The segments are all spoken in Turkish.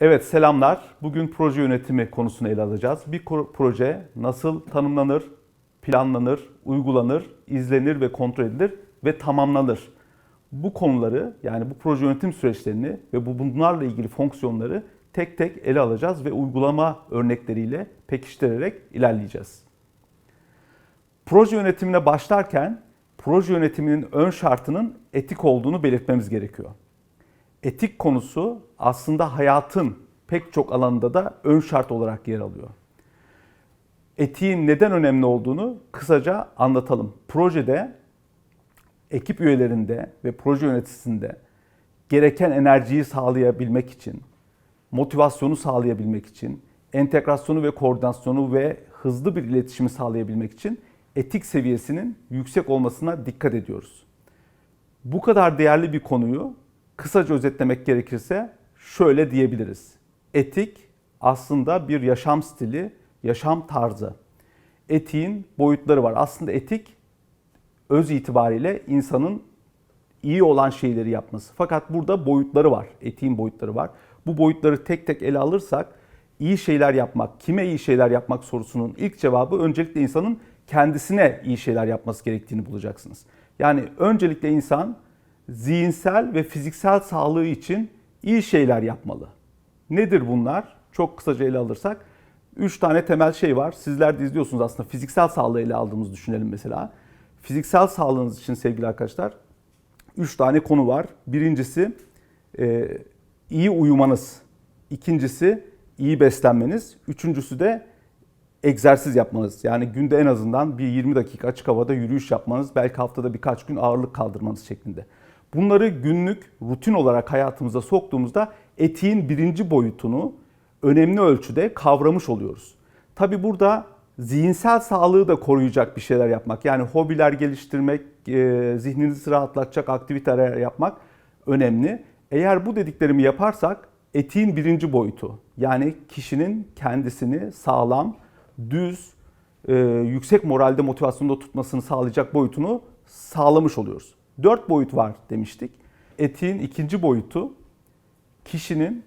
Evet selamlar. Bugün proje yönetimi konusunu ele alacağız. Bir proje nasıl tanımlanır, planlanır, uygulanır, izlenir ve kontrol edilir ve tamamlanır. Bu konuları yani bu proje yönetim süreçlerini ve bu bunlarla ilgili fonksiyonları tek tek ele alacağız ve uygulama örnekleriyle pekiştirerek ilerleyeceğiz. Proje yönetimine başlarken proje yönetiminin ön şartının etik olduğunu belirtmemiz gerekiyor. Etik konusu aslında hayatın pek çok alanında da ön şart olarak yer alıyor. Etiğin neden önemli olduğunu kısaca anlatalım. Projede ekip üyelerinde ve proje yöneticisinde gereken enerjiyi sağlayabilmek için, motivasyonu sağlayabilmek için, entegrasyonu ve koordinasyonu ve hızlı bir iletişimi sağlayabilmek için etik seviyesinin yüksek olmasına dikkat ediyoruz. Bu kadar değerli bir konuyu kısaca özetlemek gerekirse şöyle diyebiliriz. Etik aslında bir yaşam stili, yaşam tarzı. Etiğin boyutları var. Aslında etik öz itibariyle insanın iyi olan şeyleri yapması. Fakat burada boyutları var. Etiğin boyutları var. Bu boyutları tek tek ele alırsak iyi şeyler yapmak, kime iyi şeyler yapmak sorusunun ilk cevabı öncelikle insanın kendisine iyi şeyler yapması gerektiğini bulacaksınız. Yani öncelikle insan zihinsel ve fiziksel sağlığı için iyi şeyler yapmalı. Nedir bunlar? Çok kısaca ele alırsak 3 tane temel şey var. Sizler de izliyorsunuz aslında fiziksel sağlığı ele aldığımızı düşünelim mesela. Fiziksel sağlığınız için sevgili arkadaşlar 3 tane konu var. Birincisi e, iyi uyumanız. İkincisi iyi beslenmeniz. Üçüncüsü de egzersiz yapmanız. Yani günde en azından bir 20 dakika açık havada yürüyüş yapmanız, belki haftada birkaç gün ağırlık kaldırmanız şeklinde. Bunları günlük rutin olarak hayatımıza soktuğumuzda etiğin birinci boyutunu önemli ölçüde kavramış oluyoruz. Tabi burada zihinsel sağlığı da koruyacak bir şeyler yapmak. Yani hobiler geliştirmek, e, zihninizi rahatlatacak aktiviteler yapmak önemli. Eğer bu dediklerimi yaparsak etiğin birinci boyutu yani kişinin kendisini sağlam, düz, e, yüksek moralde motivasyonda tutmasını sağlayacak boyutunu sağlamış oluyoruz. Dört boyut var demiştik. Etiğin ikinci boyutu kişinin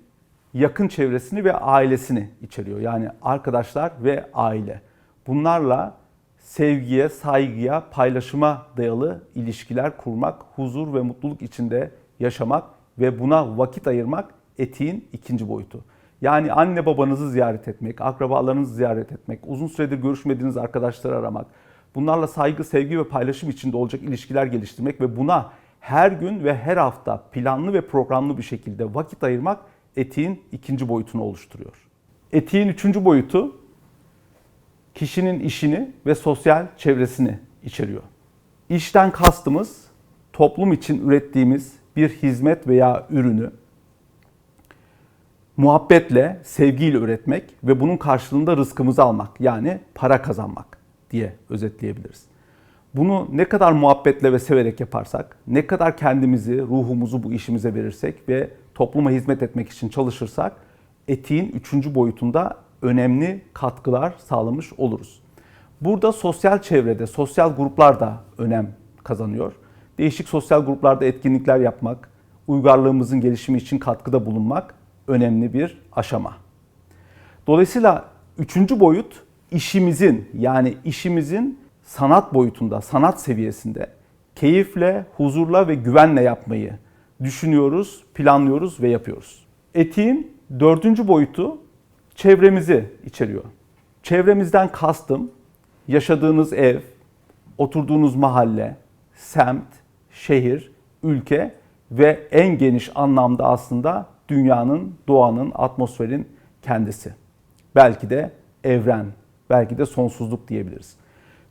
yakın çevresini ve ailesini içeriyor. Yani arkadaşlar ve aile. Bunlarla sevgiye, saygıya, paylaşıma dayalı ilişkiler kurmak, huzur ve mutluluk içinde yaşamak ve buna vakit ayırmak etiğin ikinci boyutu. Yani anne babanızı ziyaret etmek, akrabalarınızı ziyaret etmek, uzun süredir görüşmediğiniz arkadaşları aramak, bunlarla saygı, sevgi ve paylaşım içinde olacak ilişkiler geliştirmek ve buna her gün ve her hafta planlı ve programlı bir şekilde vakit ayırmak etiğin ikinci boyutunu oluşturuyor. Etiğin üçüncü boyutu kişinin işini ve sosyal çevresini içeriyor. İşten kastımız toplum için ürettiğimiz bir hizmet veya ürünü muhabbetle, sevgiyle üretmek ve bunun karşılığında rızkımızı almak yani para kazanmak diye özetleyebiliriz. Bunu ne kadar muhabbetle ve severek yaparsak, ne kadar kendimizi, ruhumuzu bu işimize verirsek ve topluma hizmet etmek için çalışırsak etiğin üçüncü boyutunda önemli katkılar sağlamış oluruz. Burada sosyal çevrede, sosyal gruplar da önem kazanıyor. Değişik sosyal gruplarda etkinlikler yapmak, uygarlığımızın gelişimi için katkıda bulunmak önemli bir aşama. Dolayısıyla üçüncü boyut işimizin yani işimizin sanat boyutunda, sanat seviyesinde keyifle, huzurla ve güvenle yapmayı düşünüyoruz, planlıyoruz ve yapıyoruz. Etiğin dördüncü boyutu çevremizi içeriyor. Çevremizden kastım yaşadığınız ev, oturduğunuz mahalle, semt, şehir, ülke ve en geniş anlamda aslında dünyanın, doğanın, atmosferin kendisi. Belki de evren, belki de sonsuzluk diyebiliriz.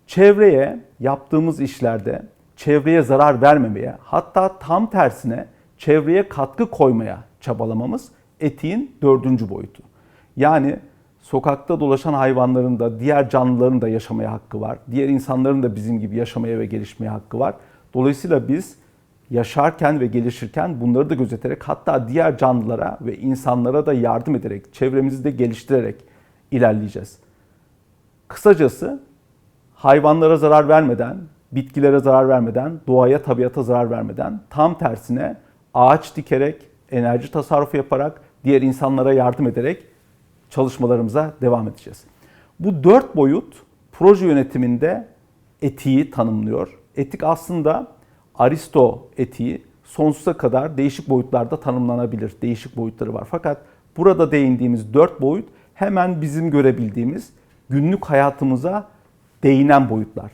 Çevreye yaptığımız işlerde çevreye zarar vermemeye, hatta tam tersine çevreye katkı koymaya çabalamamız etiğin dördüncü boyutu. Yani sokakta dolaşan hayvanların da diğer canlıların da yaşamaya hakkı var. Diğer insanların da bizim gibi yaşamaya ve gelişmeye hakkı var. Dolayısıyla biz yaşarken ve gelişirken bunları da gözeterek hatta diğer canlılara ve insanlara da yardım ederek, çevremizi de geliştirerek ilerleyeceğiz. Kısacası hayvanlara zarar vermeden, bitkilere zarar vermeden, doğaya, tabiata zarar vermeden tam tersine ağaç dikerek, enerji tasarrufu yaparak diğer insanlara yardım ederek çalışmalarımıza devam edeceğiz. Bu dört boyut proje yönetiminde etiği tanımlıyor. Etik aslında Aristo etiği sonsuza kadar değişik boyutlarda tanımlanabilir. Değişik boyutları var. Fakat burada değindiğimiz dört boyut hemen bizim görebildiğimiz günlük hayatımıza değinen boyutlar.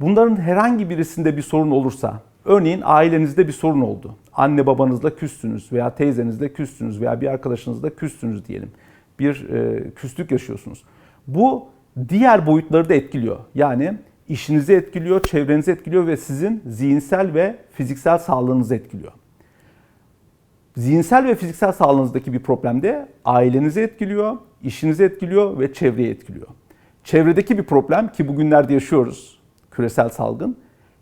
Bunların herhangi birisinde bir sorun olursa, örneğin ailenizde bir sorun oldu. Anne babanızla küstünüz veya teyzenizle küstünüz veya bir arkadaşınızla küstünüz diyelim. Bir e, küslük yaşıyorsunuz. Bu diğer boyutları da etkiliyor. Yani işinizi etkiliyor, çevrenizi etkiliyor ve sizin zihinsel ve fiziksel sağlığınızı etkiliyor. Zihinsel ve fiziksel sağlığınızdaki bir problemde ailenizi etkiliyor, işinizi etkiliyor ve çevreyi etkiliyor. Çevredeki bir problem ki bugünlerde yaşıyoruz, küresel salgın,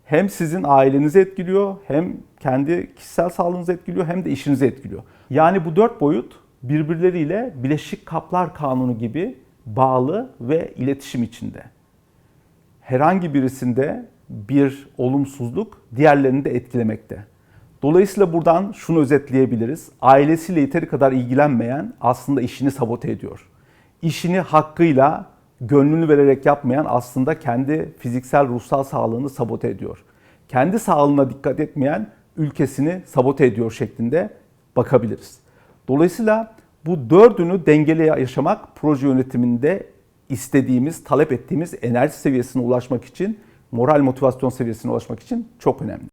hem sizin ailenizi etkiliyor, hem kendi kişisel sağlığınızı etkiliyor, hem de işinizi etkiliyor. Yani bu dört boyut birbirleriyle bileşik kaplar kanunu gibi bağlı ve iletişim içinde. Herhangi birisinde bir olumsuzluk diğerlerini de etkilemekte. Dolayısıyla buradan şunu özetleyebiliriz. Ailesiyle yeteri kadar ilgilenmeyen aslında işini sabote ediyor. İşini hakkıyla gönlünü vererek yapmayan aslında kendi fiziksel ruhsal sağlığını sabote ediyor. Kendi sağlığına dikkat etmeyen ülkesini sabote ediyor şeklinde bakabiliriz. Dolayısıyla bu dördünü dengeli yaşamak proje yönetiminde istediğimiz, talep ettiğimiz enerji seviyesine ulaşmak için, moral motivasyon seviyesine ulaşmak için çok önemli.